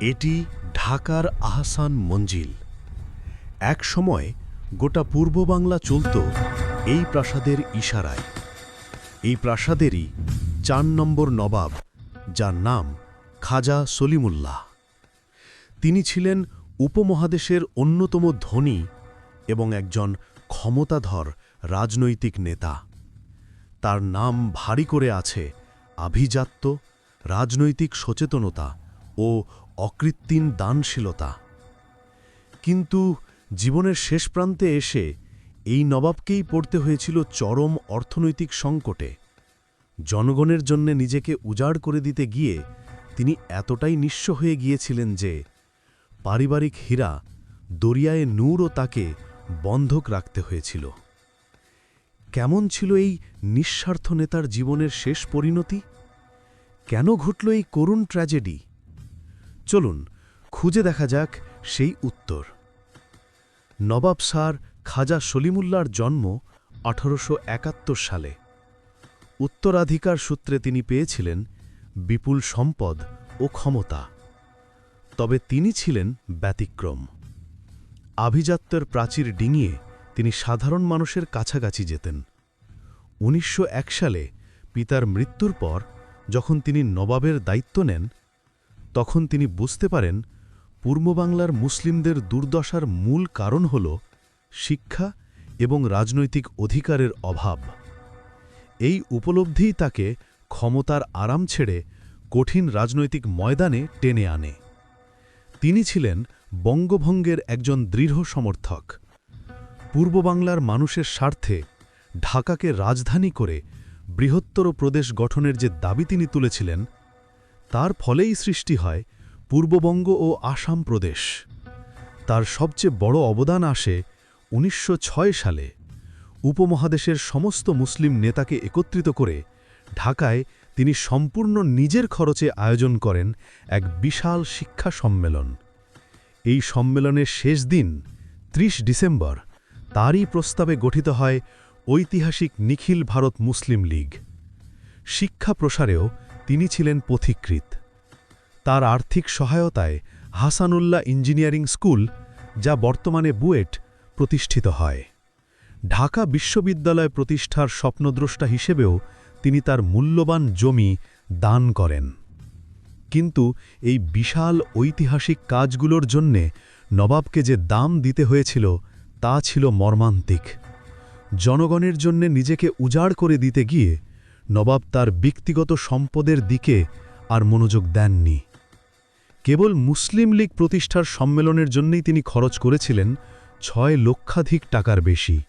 এটি ঢাকার আহসান মঞ্জিল। এক সময় গোটা পূর্ব বাংলা চলত এই প্রাসাদের ইশারায়। এই প্রাসাদেরই চার নম্বর নবাব, যার নাম খাজা সলিমুল্লাহ। তিনি ছিলেন উপমহাদেশের অন্যতম ধনী এবং একজন ক্ষমতাধর রাজনৈতিক নেতা। তার নাম ভারী করে আছে আভিজাত্য, রাজনৈতিক সচেতনতা ও অকৃত্রিম দানশীলতা। কিন্তু জীবনের শেষ প্রান্তে এসে এই নবাবকেই পড়তে হয়েছিল চরম অর্থনৈতিক সংকটে। জনগণের জন্য নিজেকে উজাড় করে দিতে গিয়ে তিনি এতটাই নিঃস্ব হয়ে গিয়েছিলেন যে পারিবারিক হীরা দরিয়ায় নূরও তাকে বন্ধক রাখতে হয়েছিল। কেমন ছিল এই নিঃস্বার্থ নেতার জীবনের শেষ পরিণতি? কেন ঘটল এই করুণ ট্র্যাজেডি? চলুন, খুঁজে দেখা যাক সেই উত্তর। নবাব স্যার খাজা সলিমুল্লার জন্ম আঠারোশো একাত্তর সালে। উত্তরাধিকার সূত্রে তিনি পেয়েছিলেন বিপুল সম্পদ ও ক্ষমতা। তবে তিনি ছিলেন ব্যতিক্রম। আভিজাত্যের প্রাচীর ডিঙিয়ে তিনি সাধারণ মানুষের কাছাকাছি যেতেন। উনিশশো এক সালে পিতার মৃত্যুর পর যখন তিনি নবাবের দায়িত্ব নেন তখন তিনি বুঝতে পারেন, পূর্ববাংলার মুসলিমদের দুর্দশার মূল কারণ হল শিক্ষা এবং রাজনৈতিক অধিকারের অভাব। এই উপলব্ধিই তাকে ক্ষমতার আরাম ছেড়ে কঠিন রাজনৈতিক ময়দানে টেনে আনে। তিনি ছিলেন বঙ্গভঙ্গের একজন দৃঢ় সমর্থক। পূর্ববাংলার মানুষের স্বার্থে ঢাকাকে রাজধানী করে বৃহত্তর প্রদেশ গঠনের যে দাবি তিনি তুলেছিলেন তার ফলেই সৃষ্টি হয় পূর্ববঙ্গ ও আসাম প্রদেশ। তার সবচেয়ে বড় অবদান আসে উনিশশো ছয় সালে। উপমহাদেশের সমস্ত মুসলিম নেতাকে একত্রিত করে ঢাকায় তিনি সম্পূর্ণ নিজের খরচে আয়োজন করেন এক বিশাল শিক্ষা সম্মেলন। এই সম্মেলনের শেষ দিন ৩০ ডিসেম্বর, তারই প্রস্তাবে গঠিত হয় ঐতিহাসিক নিখিল ভারত মুসলিম লীগ। শিক্ষা প্রসারেও তিনি ছিলেন পথিকৃত তার আর্থিক সহায়তায় হাসানুল্লাহ ইঞ্জিনিয়ারিং স্কুল, যা বর্তমানে বুয়েট, প্রতিষ্ঠিত হয়। ঢাকা বিশ্ববিদ্যালয় প্রতিষ্ঠার স্বপ্নদ্রষ্টা হিসেবেও তিনি তার মূল্যবান জমি দান করেন। কিন্তু এই বিশাল ঐতিহাসিক কাজগুলোর জন্যে নবাবকে যে দাম দিতে হয়েছিল, তা ছিল মর্মান্তিক। জনগণের জন্যে নিজেকে উজাড় করে দিতে গিয়ে নবাব তার ব্যক্তিগত সম্পদের দিকে আর মনোযোগ দেননি। কেবল মুসলিম লীগ প্রতিষ্ঠার সম্মেলনের জন্যই তিনি খরচ করেছিলেন ছয় লক্ষাধিক টাকার বেশি।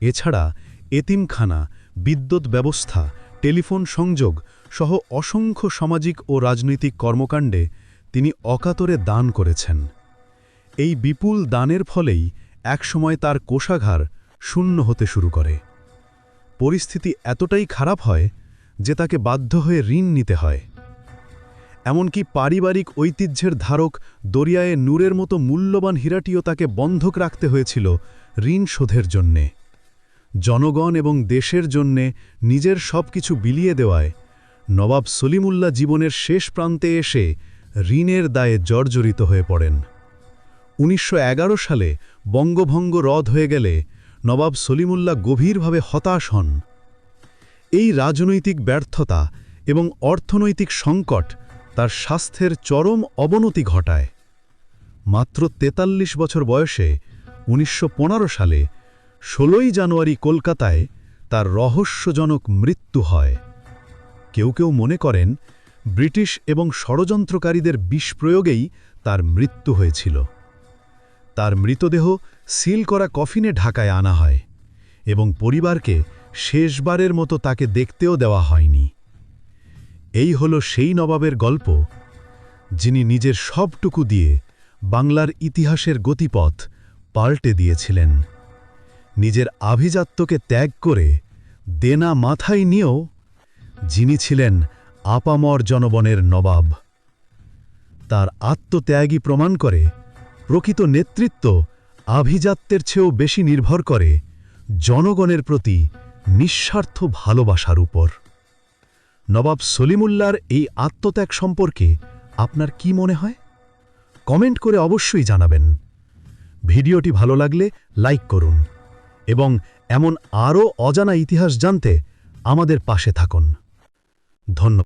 এছাড়া এতিমখানা, বিদ্যুৎ ব্যবস্থা, টেলিফোন সংযোগ সহ অসংখ্য সামাজিক ও রাজনৈতিক কর্মকাণ্ডে তিনি অকাতরে দান করেছেন। এই বিপুল দানের ফলেই একসময় তার কোষাঘার শূন্য হতে শুরু করে। পরিস্থিতি এতটাই খারাপ হয় যে তাকে বাধ্য হয়ে ঋণ নিতে হয়। এমনকি পারিবারিক ঐতিহ্যের ধারক দরিয়ায়ে নূরের মতো মূল্যবান হীরাটিও তাকে বন্ধক রাখতে হয়েছিল ঋণ শোধের জন্যে। জনগণ এবং দেশের জন্যে নিজের সব কিছু বিলিয়ে দেওয়ায় নবাব সলিমুল্লাহ জীবনের শেষ প্রান্তে এসে ঋণের দায়ে জর্জরিত হয়ে পড়েন। উনিশশো এগারো সালে বঙ্গভঙ্গ রদ হয়ে গেলে নবাব সলিমুল্লাহ গভীরভাবে হতাশ হন। এই রাজনৈতিক ব্যর্থতা এবং অর্থনৈতিক সংকট তার স্বাস্থ্যের চরম অবনতি ঘটায়। মাত্র ৪৩ বছর বয়সে উনিশশো পনেরো সালে ষোলোই জানুয়ারি কলকাতায় তার রহস্যজনক মৃত্যু হয়। কেউ কেউ মনে করেন ব্রিটিশ এবং ষড়যন্ত্রকারীদের বিষ প্রয়োগেই তার মৃত্যু হয়েছিল। তার মৃতদেহ সিল করা কফিনে ঢাকায় আনা হয় এবং পরিবারকে শেষবারের মতো তাকে দেখতেও দেওয়া হয়নি। এই হল সেই নবাবের গল্প, যিনি নিজের সবটুকু দিয়ে বাংলার ইতিহাসের গতিপথ পাল্টে দিয়েছিলেন। নিজের আভিজাত্যকে ত্যাগ করে দেনা মাথায় নিয়েও যিনি ছিলেন আপামর জনবনের নবাব, তার আত্মত্যাগই প্রমাণ করে প্রকৃত নেতৃত্ব আভিজাত্যের চেয়েও বেশি নির্ভর করে জনগণের প্রতি নিঃস্বার্থ ভালোবাসার উপর। নবাব সলিমুল্লার এই আত্মত্যাগ সম্পর্কে আপনার কি মনে হয়? কমেন্ট করে অবশ্যই জানাবেন। ভিডিওটি ভালো লাগলে লাইক করুন এবং এমন আরও অজানা ইতিহাস জানতে আমাদের পাশে থাকুন। ধন্যবাদ।